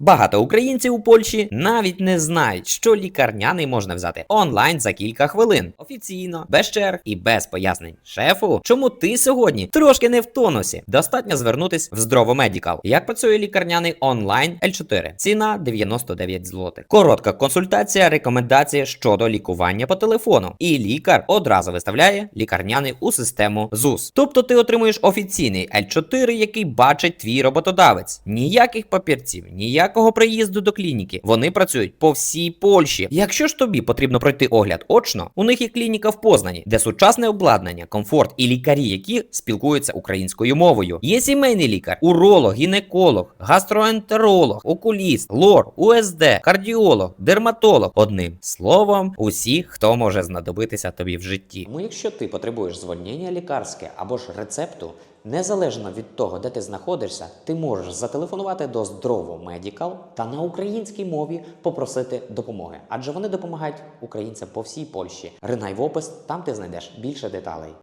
Багато українців у Польщі навіть не знають, що лікарняний можна взяти онлайн за кілька хвилин, офіційно, без черг і без пояснень. Шефу, чому ти сьогодні трошки не в тонусі? Достатньо звернутись в Здрово Медікал. Як працює лікарняний онлайн L4? Ціна 99 злотих. Коротка консультація, рекомендації щодо лікування по телефону. І лікар одразу виставляє лікарняний у систему ЗУС. Тобто ти отримуєш офіційний L4, який бачить твій роботодавець. Ніяких папірців, ніякого приїзду до клініки. Вони працюють по всій Польщі. Якщо ж тобі потрібно пройти огляд очно, у них є клініка в Познані, де сучасне обладнання, комфорт і лікарі, які спілкуються українською мовою. Є сімейний лікар, уролог, гінеколог, гастроентеролог, окуліст, лор, УСД, кардіолог, дерматолог. Одним словом, усі, хто може знадобитися тобі в житті. Тому якщо ти потребуєш звольнення лікарське або ж рецепту, незалежно від того, де ти знаходишся, ти можеш зателефонувати до Здорово Медікал та на українській мові попросити допомоги, адже вони допомагають українцям по всій Польщі. Ринай в опис, там ти знайдеш більше деталей.